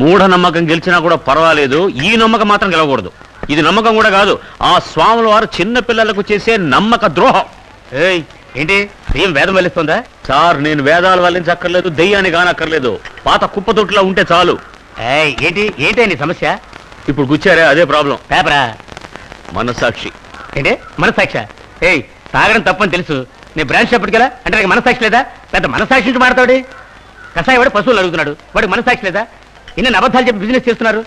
మూఢ నమ్మకం గెలిచినా కూడా పర్వాలేదు. ఈ నమ్మకం మాత్రం గెలవకూడదు. ఇది నమ్మకం కూడా కాదు. ఆ స్వాముల వారు చిన్న పిల్లలకు చేసే నమ్మక ద్రోహం. ఏయ్ ఏంటి? ఏం వేదం వెళ్ళిస్తుందా సార్ నేను వేదాలు వల్లించక్కర్లేదు దెయ్యాన్ని కానక్కర్లేదు పాత కుప్పతొట్టులా ఉంటే చాలు. ఏయ్ ఏంటి? ఏంటి నీ సమస్య? ఇప్పుడు గుచ్చారే అదే ప్రాబ్లం. పేపరా? మనసాక్షి ఏంటి? మనసాక్ష ఏయ్ తాగడం తప్పని తెలుసు. నేను బ్రాంచ్ చెప్పటికి కదా అంటే నాకు మనసాక్షి లేదా? పెద్ద మనసాక్షి నుంచి మాడతాడు కషాయ వాడు పశువులు అడుగుతున్నాడు. వాడికి మనసాక్షి లేదా? ఇన్ని అబద్ధాలు చెప్పి బిజినెస్ చేస్తున్నారు?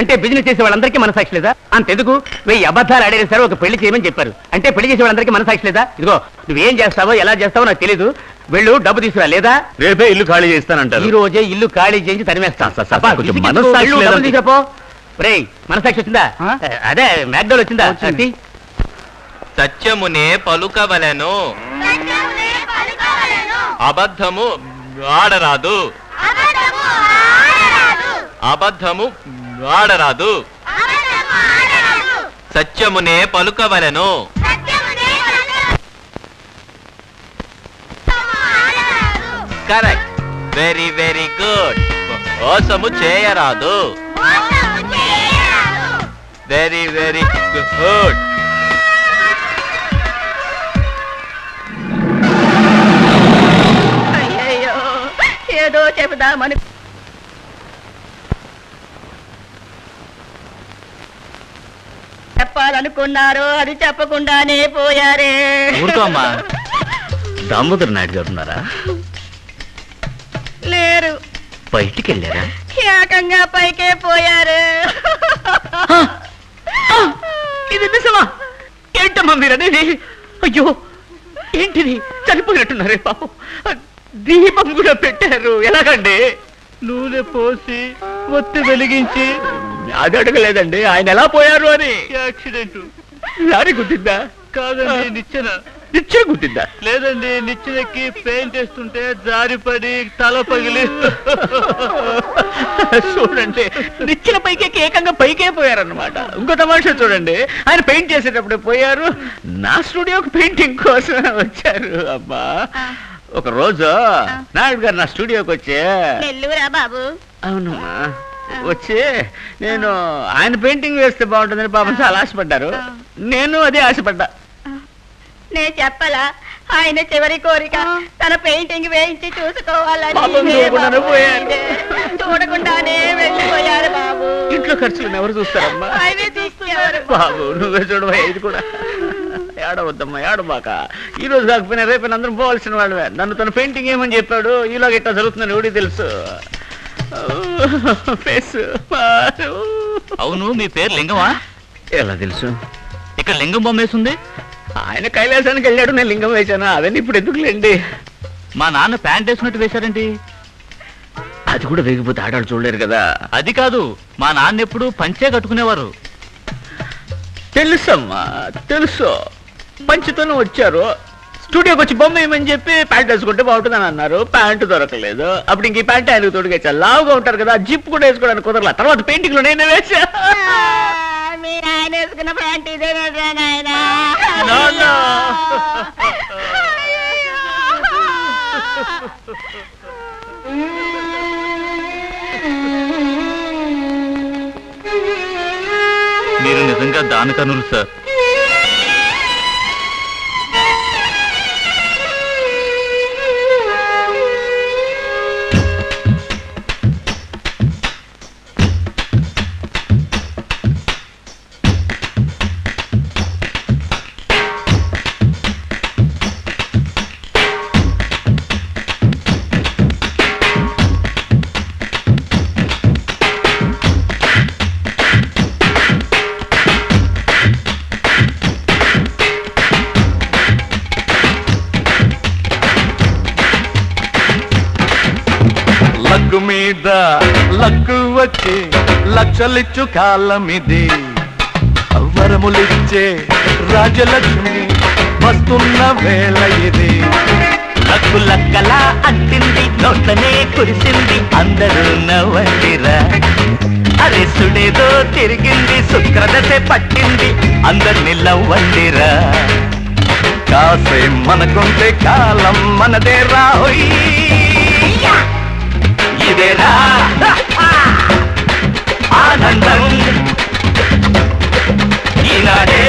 అంటే బిజినెస్ చేసే వాళ్ళందరికీ మనసాక్షి లేదా? అంతెందుకు వెయ్యి అబద్ధాలు ఆడేసారు ఒక పెళ్ళి చేయమని చెప్పారు. అంటే పెళ్ళి చేసే వాళ్ళందరికీ మనసాక్షి లేదా? ఇదిగో నువ్వేం చేస్తావో ఎలా చేస్తావో నాకు తెలీదు. వెళ్ళు డబ్బు తీసుకురా లేదా? రేపే ఇల్లు ఖాళీ చేస్తానంటారు. ఈ రోజే ఇల్లు ఖాళీ చేయించి తరిమేస్తా సార్, సార్, సార్, కొంచెం మనస్సాక్షి లేదండి. చెప్పో మనసాక్షి వచ్చిందా? అదే మ్యాక్డోల్ వచ్చిందా. సత్యమునే పలుకవలెను. అబద్ధము ఆడరాదు. అబద్ధము ఆడరాదు. సత్యమునే పలుకవలెను. కరెక్ట్ వెరీ వెరీ గుడ్ మోసము చేయరాదు. వెరీ వెరీ గుడ్ ఏదో చెబుదామని చెప్పాలనుకున్నారు అది చెప్పకుండానే పోయారే. ఊరుకో అమ్మా. దామోదర్ నాయుడు గారు ఉన్నారా? లేరు. బయటికి వెళ్ళారా ఏకంగా పైకే పోయారు. ఇది నిజమా? ఏంటమ్మా మీరు అనేది అయ్యో ఏంటిది? చనిపోయినట్టున్నారే పాపం. దీపం కూడా పెట్టారు. ఎలాగండి? నూనె పోసి ఒత్తి వెలిగించి అది అడగలేదండి. ఆయన ఎలా పోయారు అని? యాక్సిడెంట్. లారీ గుద్దిందా? కాదండి నిచ్చెన. నిచ్చెన గుద్దిందా? లేదండి నిచ్చెనకి పెయింట్ వేస్తుంటే జారిపడి తల పగిలి. చూడండి నిచ్చెన పైకి ఏకంగా పైకే పోయారన్నమాట. ఇంకో తమాషా చూడండి ఆయన పెయింట్ చేసేటప్పుడు పోయారు. నా స్టూడియోకి పెయింటింగ్ కోసం వచ్చారు. అబ్బా ఒక రోజు నాయుడు గారు నా స్టూడియోకి వచ్చి బాబు. అవునమ్మా. వచ్చి నేను ఆయన పెయింటింగ్ వేస్తే బాగుంటుందని పాపం చాలా ఆశపడ్డారు. నేను అదే ఆశపడ్డా. నేను చెప్పలా? ఆయన చివరి కోరిక తన పెయింటింగ్ వేయించి చూసుకోవాలని చూడకుండానే పోయారు. చూడకుండానే వెళ్ళిపోయారు బాబు. ఇంట్లో ఖర్చులు ఎవరు చూస్తారమ్మా? బాబు నువ్వే చూడవా ఇది కూడా. ఏడవద్దమ్మా ఏడబాక ఈ రోజు కాకపోయినా రేపు అందరం పోవాల్సిన వాళ్ళవే నన్ను తన పెయింటింగ్ ఏమని చెప్పాడు. ఈలోగా ఇట్లా జరుగుతుందని ఎవడికి తెలుసు. అవును మీ పేరు లింగమా? ఎలా తెలుసు? ఇక్కడ లింగం బొమ్మ వేసింది ఆయన కైలాసానికి వెళ్ళాడు నేను లింగం వేశాను? అవన్నీ ఇప్పుడు ఎందుకులేండి? మా నాన్న ప్యాంట్ వేసినట్టు వేశారేంటి అది కూడా వేగిపోతే ఆడాడు చూడలేరు కదా. అది కాదు మా నాన్న ఎప్పుడు పంచే కట్టుకునేవారు. తెలుసమ్మా తెలుసు. పంచుతోనే వచ్చారు. స్టూడియోకి వచ్చి బొమ్మ వేయమని చెప్పి ప్యాంట్ వేసుకుంటే బాగుంటుందని అన్నారు. ప్యాంట్ దొరకలేదు. అప్పుడు ఇంక ఈ ప్యాంట్ ఆయనకు తోడుగా లావుగా ఉంటారు కదా జిప్ కూడా వేసుకోవడానికి కుదరలా. తర్వాత పెయింటింగ్లో నేనే వేసా. మీరు ఆయన వేసుకున్న ప్యాంట్ ఇదేనా నాయన. No, no. మీరు నిజంగా దానకనులు సార్ మీద లక్కు వచ్చి లక్షలిచ్చు కాలమిది. వరములిచ్చే రాజలక్ష్మి వస్తున్న వేళ ఇది. లక్కు లక్కలా అంటింది నోట్లనే కురిసింది అందరూ నవ్వండిరా. అరే సుడేదో తిరిగింది శుక్రదశ పట్టింది అందరిని లవ్వండిరా. కాసే మనకుంటే కాలం మనదే రాహోయ్. ఇదేరా ఆనందం. ఈనాడే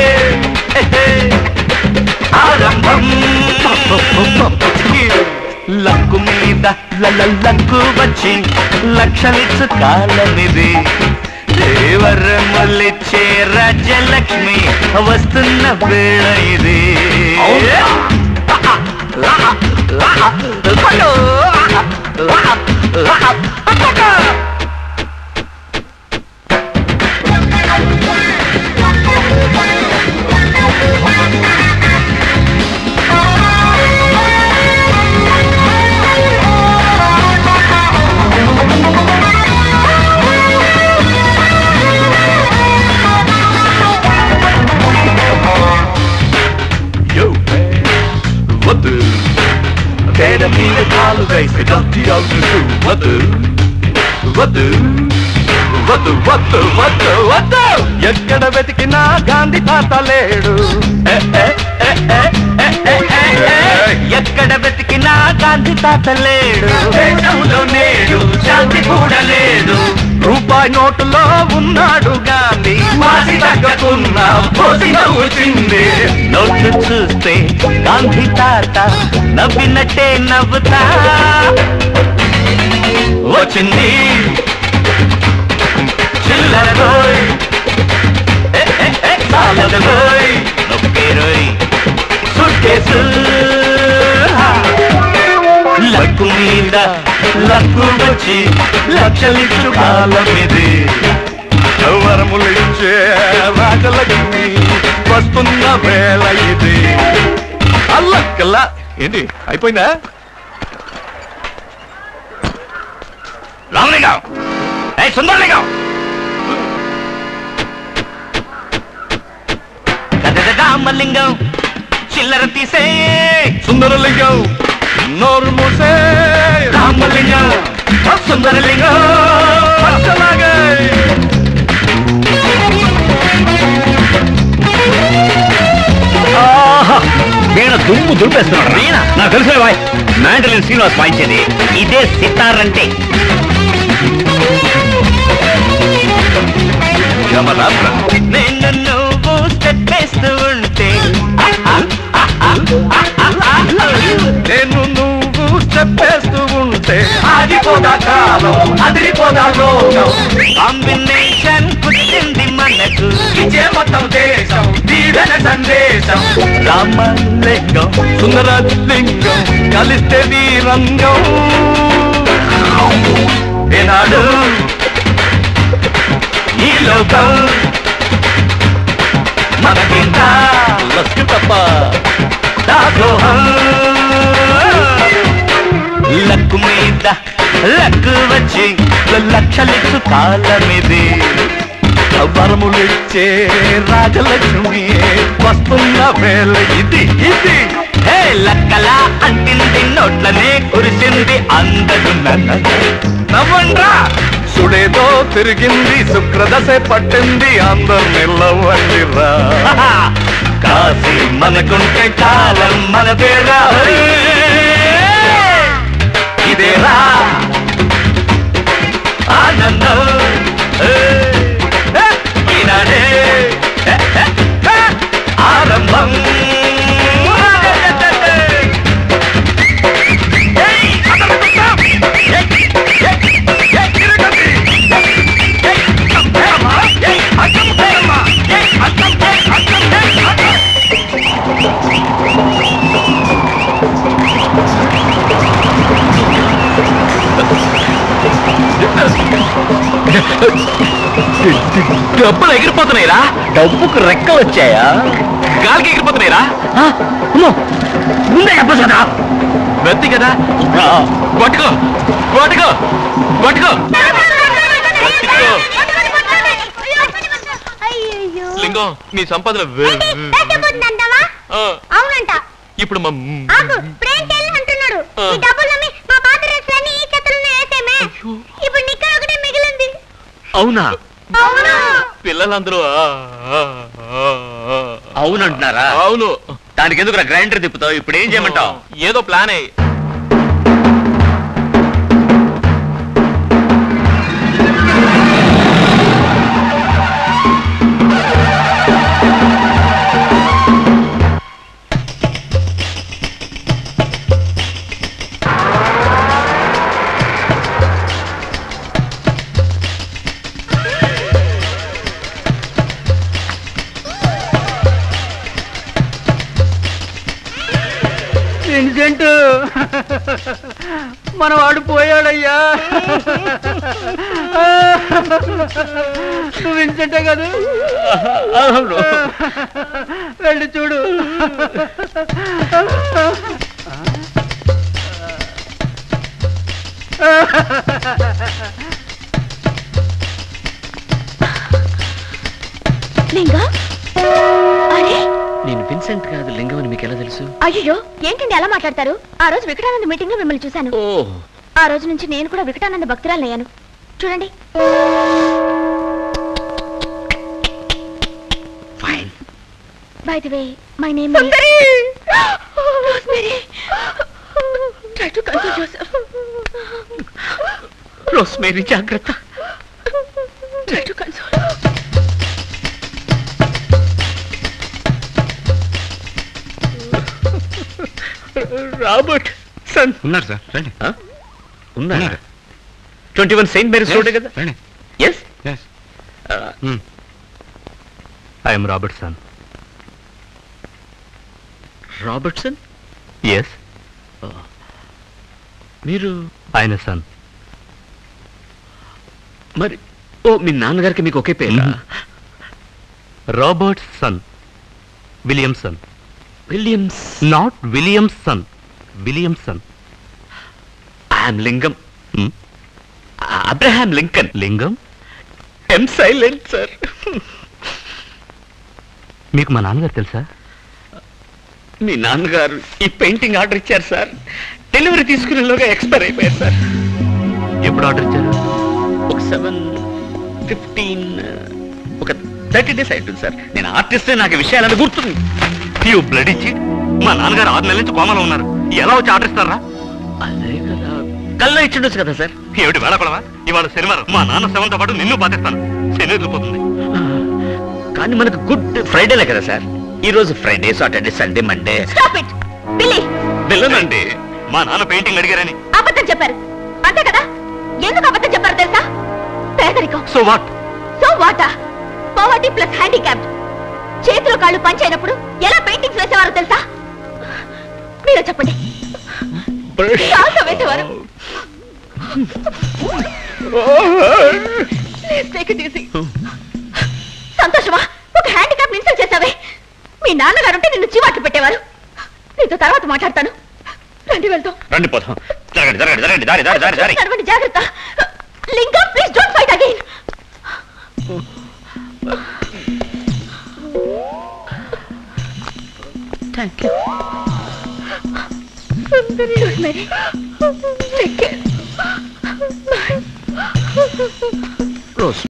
ఆరంభం. లక్కు మీద లక్కు వచ్చి లక్షలిచ్చు కాలమిది. దేవరములిచ్చే రాజ్యలక్ష్మి వస్తున్న వేళ ఇది. Yo, వద్దు పేడ మీద కాలు వేసి గట్టి అవుతూ వద్దు వద్దు వద్దు వద్దు వద్దు వద్దు ఎక్కడ వెతికినా గాంధీ తాత లేడు. ఎక్కడ వెతికినా గాంధీ తాత లేడు నేడు శాంతి కూడా లేదు రూపాయి నోటులో ఉన్నాడు గాంధీ తగ్గకున్న పోసి నవ్వుచింది నోట్లు చూస్తే గాంధీ తాత నవ్వినట్టే నవ్వుతా. వచ్చింది చిల్లర రోయ్. ఏ, ఏ, ఏ, సాలద రోయ్. నొక్కేరోయ్ సుట్కేసు. లక్కు మీద లక్కు వచ్చి లక్షలిచ్చు కాలం ఇది వరములిచ్చే రాజలక్ష్మి వస్తున్న వేళ ఇది. అల్లక్కల్లా. ఏంటి అయిపోయిందా? రామలింగం. ఏ సుందరలింగం. రామలింగం. చిల్లర తీసే. సుందరలింగం. నోరు మూసే. రామలింగం. సుందరలింగం. దుమ్ము దులిపేస్తున్నాడు. వీణ నాకు తెలుసు బాయ్. మ్యాండలిన్ శ్రీనివాస్ వాయించేది ఇదే సితార్ అంటే యమరాత్ర. నేను నువ్వు స్టెప్ వేస్తూ ఉంటే. నేను నువ్వు చెప్పేస్తూ ఉంటే. ఆగిపోదా కాలం అదిరిపోదా లోకం. కాంబినేషన్ ఇచ్చే మొత్తం దేశం దీవెన సందేశం. రామలింగం సుందరలింగం కలిస్తే వీరంగం. ఏనాడు ఈ లోకం మనకింత లస్కి తప్ప దాదోహం లక్కు మీద లక్కు వచ్చి లక్షలిచ్చు కాలమిది వరములిచ్చే రాజలక్ష్మి వస్తున్న వేళ ఇది ఇది. హే లక్కలా అంటింది నోట్లనే కురిసింది అందరు నవ్వండ్రా. సుడేదో తిరిగింది శుక్రదశ పట్టింది అందరు నిల్లవండిరా కాసి మనకుంటే కాలం మన పేరా. ఇదేరా. ఆనందం. ఏ, ఈనాడే ఏ, డబ్బులు ఎగిరిపోతున్నాయిరా. డబ్బుకు రెక్కలు వచ్చాయా? గాలికి ఎగిరిపోతున్నాయిరా. అమ్మో ముందే చెప్పదా వెత్తి కదా. పట్టుకో పట్టుకో పట్టుకో అయ్యయ్యో. లింగం నీ సంపాదన? అవునంట. ఇప్పుడు మా అవునా? అవును? పిల్లలందరూ. అవునంటున్నారా? అవును. దానికి ఎందుకు గ్రైండర్ తిప్పుతావు? ఇప్పుడు ఏం చేయమంటావు? ఏదో ప్లాన్. అయ్యి మన వాడు పోయాడయ్యా నువ్వు విన్సెంటే కదా. వెళ్ళి చూడు. లింగా? అరే. నేను విన్సెంట్ కాదు లింగం అని మీకు ఎలా తెలుసు? అయ్యో ఏంటండి అలా మాట్లాడతారు? ఆ రోజు వికటానంద మీటింగ్లో మిమ్మల్ని చూశాను. ఓ. ఆ రోజు నుంచి నేను కూడా వికటానంద భక్తురాలయ్యాను చూడండి. Fine by the way my name Try to console yourself. Rosemary జాగ్రత్త. Robertson. ఉన్నారు సార్ రండి. ఉన్నా twenty one Saint Mary's road కదా? రండి. Yes yes I'm Robertson Robertson yes మీరు? ఆయన సన్ మరి ఓ మీ నాన్నగారికి మీకు ఒకే పేరు? Robertson Williamson Williams not Williamson Williamson I'm Lingam Abraham Lincoln Lingam M silent sir మీకు మా నాన్నగారు తెలుసా? మీ నాన్నగారు ఈ పెయింటింగ్ ఆర్డర్ ఇచ్చారు సార్. డెలివరీ తీసుకునేలోగా ఎక్స్పైర్ అయిపోయారు సార్. ఎప్పుడు ఆర్డర్ ఇచ్చారు? ఒక సెవెన్ ఫిఫ్టీన్ ఒక థర్టీ డేస్ అవుతుంది సార్. నేను ఆర్టిస్ట్ నాకు విషయాలని గుర్తుంది. యూ బ్లడ్ ఇచ్చి మా నాన్నగారు ఆరు నెలల నుంచి కోమలో ఉన్నారు. ఎలా వచ్చి ఆర్డర్ ఇస్తారా? అదే కదా. కల్లా ఇచ్చిండొచ్చు కదా సార్? ఏమిటి వేళకొడవా ఇవాళ శనివారం. మా నాన్న శవంతో పాటు నిన్ను బాధిస్తాను శని వదిలిపోతుంది కానీ మనకు గుడ్ ఫ్రైడేలే కదా సార్? ఈ రోజు Friday Saturday Sunday Monday. Stop it. Billy వెళ్ళనండి మా నాన్న పెయింటింగ్ అడిగారని. అబద్ధం చెప్పారు. అంతే కదా? ఎందుకు అబద్ధం చెప్పారు తెలుసా? పేదరికం. So what so what poverty plus handicap చేతులు కాళ్ళు పంచైనప్పుడు ఎలా పెయింటింగ్స్ వేసేవారో తెలుసా? మీరు చెప్పండి. కాల్తో వేసేవారు. సంతోషమా? ఒక హ్యాండిక్యాప్ ఇన్సల్ట్ చేసావే మీ నాన్నగారు ఉంటే నిన్ను చీవాట్లు పెట్టేవారు. నీతో తర్వాత మాట్లాడతాను. రండి వెళ్తాం రండి పోతాం జరగండి జరగండి జరగండి. దారి దారి దారి దారి. నడవండి జాగ్రత్త. Lingam please don't fight again thank you Mary Rose